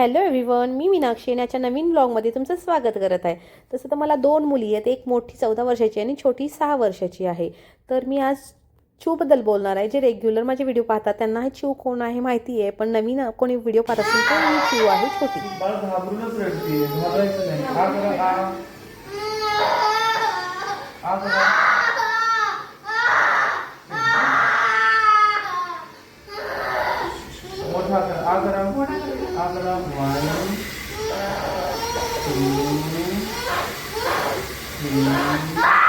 Hello everyone मी मीनाक्षी आणि याच्या नवीन ब्लॉगमध्ये तुमचं स्वागत करत आहे. तसं तर मला दोन मुली आहेत. एक मोठी चौदा वर्षाची आणि छोटी सहा वर्षाची आहे. तर मी आज चूबद्दल बोलणार आहे. जे रेग्युलर माझे व्हिडिओ पाहतात त्यांना हे चू कोण आहे माहिती आहे पण नवीन कोणी व्हिडिओ पाहत असेल तर मी चू आहे छोटी. मोठा करा आ करा आ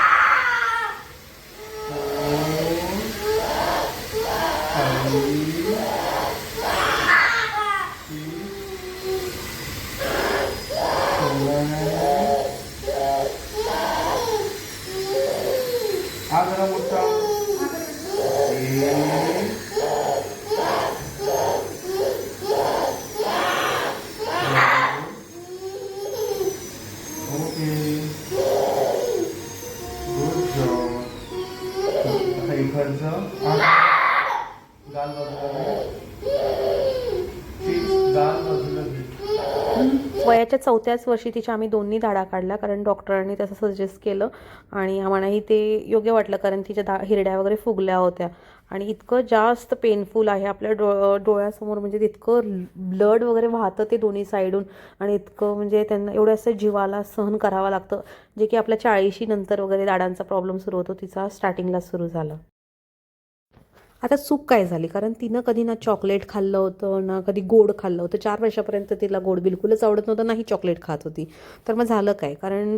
गाल बाजूला वयाच्या चौथ्याच वर्षी तिच्या आम्ही दोन्ही धाडा काढल्या कारण डॉक्टरांनी तसं सजेस्ट केलं आणि आम्हालाही ते योग्य वाटलं कारण तिच्या दा हिरड्या वगैरे फुगल्या होत्या. आणि इतकं जास्त पेनफुल आहे आपल्या डो डोळ्यासमोर म्हणजे तितकं ब्लड वगैरे वाहतं ते दोन्ही साईडून आणि इतकं म्हणजे त्यांना एवढं असं जीवाला सहन करावं लागतं जे की आपल्या चाळीशी नंतर वगैरे दाडांचा प्रॉब्लेम सुरू होतो तिचा स्टार्टिंगला सुरू झाला. आता चूक काय झाली? कारण तिनं कधी ना चॉकलेट खाल्लं होतं ना कधी गोड खाल्लं होतं. चार वर्षापर्यंत तिला गोड बिलकुलच आवडत नव्हतं नाही चॉकलेट खात होती. तर मग झालं काय? कारण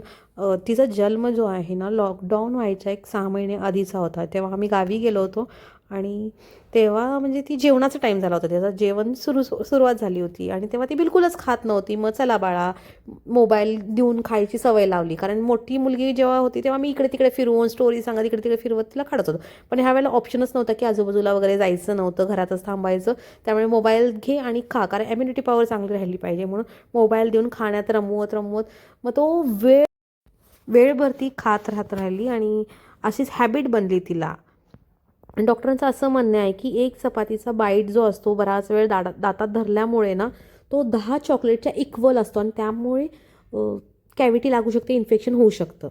तिचा जन्म जो आहे ना लॉकडाऊन व्हायच्या एक सहा महिने आधीचा होता. तेव्हा आम्ही गावी गेलो होतो. आणि तेव्हा म्हणजे ती जेवणाचा टाईम झाला होता त्याचा. जेवण सुरू सुरुवात झाली होती आणि तेव्हा ती बिलकुलच खात नव्हती. मग चला बाळा मोबाईल देऊन खायची सवय लावली. कारण मोठी मुलगी जेव्हा होती तेव्हा मी इकडे तिकडे फिरवून स्टोरी सांगा इकडे तिकडे फिरवत तिला काढत होतो. पण ह्या वेळेला ऑप्शनच नव्हता की आजूबाजूला वगैरे जायचं नव्हतं घरातच थांबायचं. त्यामुळे मोबाईल घे आणि खा. कारण इम्युनिटी पॉवर चांगली राहिली पाहिजे म्हणून मोबाईल देऊन खाण्यात रमवत रमवत. मग तो वेळ वेळभरती खात राहत राहिली आणि अशीच हॅबिट बनली तिला. डॉक्टरांचं असं म्हणणं आहे की एक चपातीचा बाईट जो असतो बराच वेळ दाडा दातात धरल्यामुळे ना तो दहा चॉकलेटच्या इक्वल असतो आणि त्यामुळे कॅव्हिटी लागू शकते इन्फेक्शन होऊ शकतं.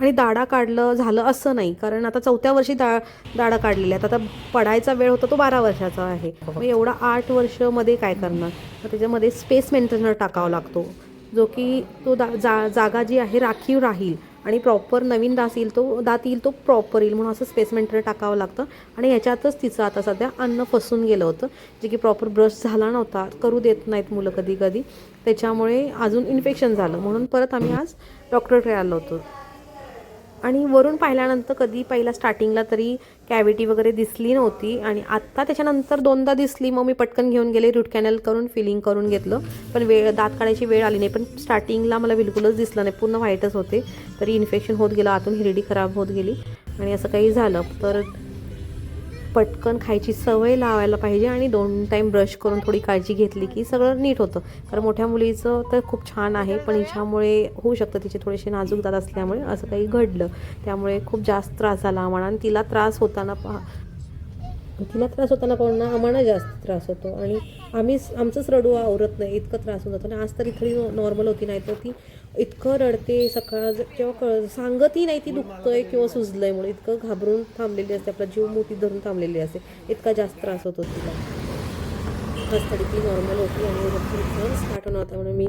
आणि दाडा काढलं झालं असं नाही कारण आता चौथ्या वर्षी दा दाडा काढलेले आहेत. आता पडायचा वेळ होता तो बारा वर्षाचा आहे. मग एवढा आठ वर्षमध्ये काय करणार? मग त्याच्यामध्ये स्पेस मेंटेनर टाकावा लागतो. जो की तो दा जा जागा जी आहे राखीव राहील. आणि प्रॉपर नवीन दास येईल तो दात येईल तो प्रॉपर येईल म्हणून असं स्पेसमेंटर टाकावं लागतं. आणि ह्याच्यातच तिचं आता सध्या अन्न फसून गेलं होतं जे की प्रॉपर ब्रश झाला नव्हता करू देत नाहीत मुलं कधी कधी. त्याच्यामुळे अजून इन्फेक्शन झालं. म्हणून परत आम्ही आज डॉक्टरकडे आलो होतो. आणि वरून पाहिल्यानंतर कधी पहिला स्टार्टिंगला तरी कॅव्हिटी वगैरे दिसली नव्हती. आणि आत्ता त्याच्यानंतर दोनदा दिसली. मग मी पटकन घेऊन गेले रूट कॅनल करून फिलिंग करून घेतलं. पण वेळ दात काढायची वेळ आली नाही. पण स्टार्टिंगला मला बिलकुलच दिसलं नाही. पूर्ण व्हाईटच होते. तरी इन्फेक्शन होत गेलं. आतून हिरडी खराब होत गेली. आणि असं काही झालं. तर पटकन खायची सवय लावायला पाहिजे आणि दोन टाईम ब्रश करून थोडी काळजी घेतली की सगळं नीट होतं. कारण मोठ्या मुलीचं तर खूप छान आहे पण हिच्यामुळे होऊ शकतं तिचे थोडेसे नाजूक दात असल्यामुळे असं काही घडलं. त्यामुळे खूप जास्त त्रास झाला आम्हाला आणि तिला त्रास होताना पहा तिला त्रास होताना कोण ना आम्हाला जास्त त्रास होतो. आणि आम्हीच आमचंच रडू आवरत नाही इतकं त्रास होत जातो. आणि आज तरी थोडी नॉर्मल होती नाही तर ती इतकं रडते सकाळ जेव्हा कळ सांगतही नाही ती दुखतंय किंवा सुजलं आहे म्हणून. इतकं घाबरून थांबलेली असते आपला जीव मोठी धरून थांबलेली असते. इतका जास्त त्रास होतो तिला. आज तरी ती नॉर्मल होती आणि होणार होता म्हणून मी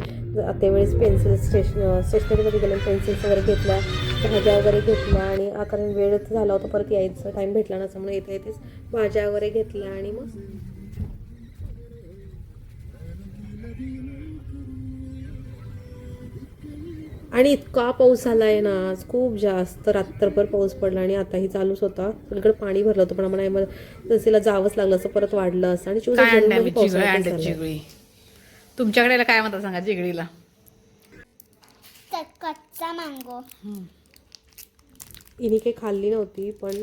त्यावेळेस पेन्सिल स्टेशन स्टेशनरीमध्ये गेले पेन्सिल्स वगैरे घेतल्या भाज्या वगैरे घेतल्या आणि कारण वेळ झाला होता परत यायचं टाईम भेटला नसता म्हणून येता येतेच भाज्या वगैरे घेतल्या आणि मग आणि इतका पाऊस झाला आहे ना आज खूप जास्त रात्रभर पाऊस पडला आणि आताही चालूच होता. सगळीकडे पाणी भरलं होतं पण आम्हाला एमर्जन्सीला जावंच लागलं असं परत वाढलं असं आणि तुमच्याकडे काय म्हणतात सांगा क- कच्चा मँगो हिने काही खाल्ली नव्हती पण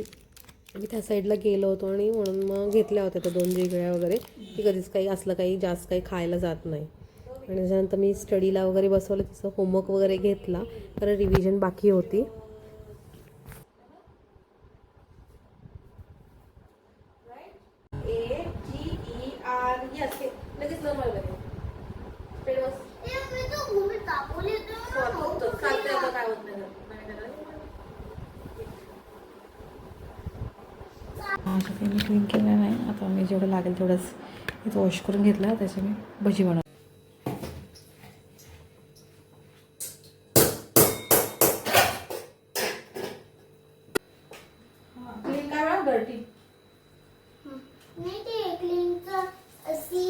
आम्ही त्या साईडला गेलो होतो आणि म्हणून मग घेतल्या होत्या त्या दोन जिगळ्या वगैरे. ती कधीच काही असलं काही जास्त काही खायला जात नाही. आणि त्याच्यानंतर मी स्टडीला वगैरे बसवलं तिचं होमवर्क वगैरे घेतला. कारण रिव्हिजन बाकी होती. ए जी ई आर लगेच भाज्या काही मी क्लीन केल्या नाही आता मी जेवढं लागेल तेवढंच इथं वॉश करून घेतलं त्याचे मी भजी बनव काय वेळा डर्टी नाही ते क्लीनचं C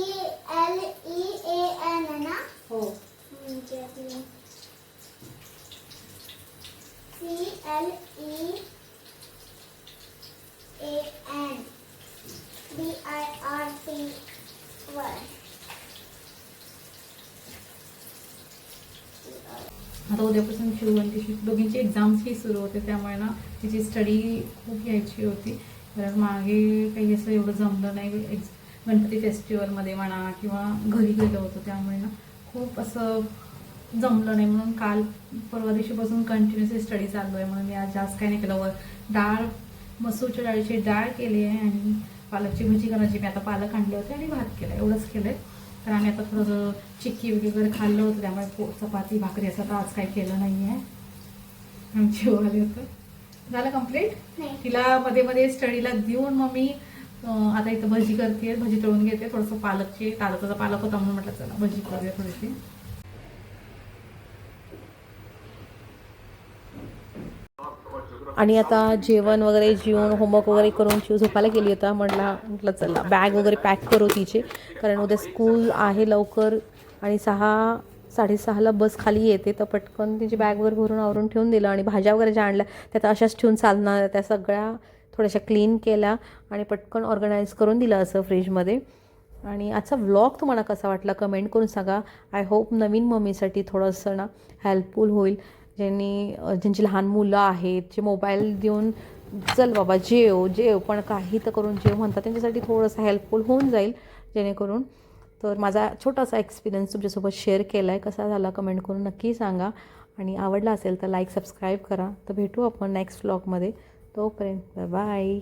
L E A N आहे ना हो म्हणजे clean C L E A N B I R T Y आता उद्यापासून शिव आणि तिची दोघींची एक्झाम्सही सुरू होते. त्यामुळे ना तिची स्टडी खूप घ्यायची होती. कारण मागे काही असं एवढं जमलं नाही. एक्स गणपती फेस्टिवलमध्ये म्हणा किंवा घरी गेलो होतो. त्यामुळे ना खूप असं जमलं नाही. म्हणून काल परवा दिवशीपासून कंटिन्युअसली स्टडी चालू आहे. म्हणून मी आज जास्त काही नाही केलं. वर डाळ मसूरच्या डाळीची डाळ केली आहे आणि पालकची भजी करायची. मी आता पालक आणले होते आणि भात केला एवढंच केलं आहे तर आम्ही आता थोडंसं चिक्की वगैरे खाल्लं होतं त्यामुळे पो चपाती भाकरी असं तर आज काही केलं नाही आहे आमची आले होतं. झालं कंप्लीट तिला मध्ये मध्ये स्टडीला देऊन मग मी आता इथं भजी करते भजी तळून घेते थोडंसं पालकची ताजा पालक होता म्हणून म्हटलं चला भजी करूया थोडीशी. आणि आता जेवण वगैरे जेवण होमवर्क वगैरे करून शिव झोपायला गेली होता. म्हटला म्हटलं चला बॅग वगैरे पॅक करू तिचे. कारण उद्या स्कूल आहे लवकर आणि सहा साडेसहाला बस खाली येते. तर पटकन तिची बॅग वगैरे भरून आवरून ठेवून दिलं आणि भाज्या वगैरे ज्या आणल्या त्या तर अशाच ठेवून चालणार. त्या सगळ्या थोड्याशा क्लीन केल्या आणि पटकन ऑर्गनाईज करून दिलं असं फ्रीजमध्ये आणि आजचा व्लॉग तुम्हाला कसा वाटला? कमेंट करून सांगा. आय होप नवीन मम्मीसाठी थोडंसं ना हेल्पफुल होईल. ज्यांनी ज्यांची लहान मुलं आहेत जे मोबाईल देऊन चल बाबा जेव जेव पण काही तर करून जेव म्हणतात. त्यांच्यासाठी थोडंसं हेल्पफुल होऊन जाईल जेणेकरून. तर माझा छोटासा एक्सपिरियन्स तुमच्यासोबत शेअर केला आहे कसा झाला कमेंट करून नक्की सांगा. आणि आवडला असेल तर लाईक सबस्क्राईब करा. तर भेटू आपण नेक्स्ट व्लॉगमध्ये तोपर्यंत बाय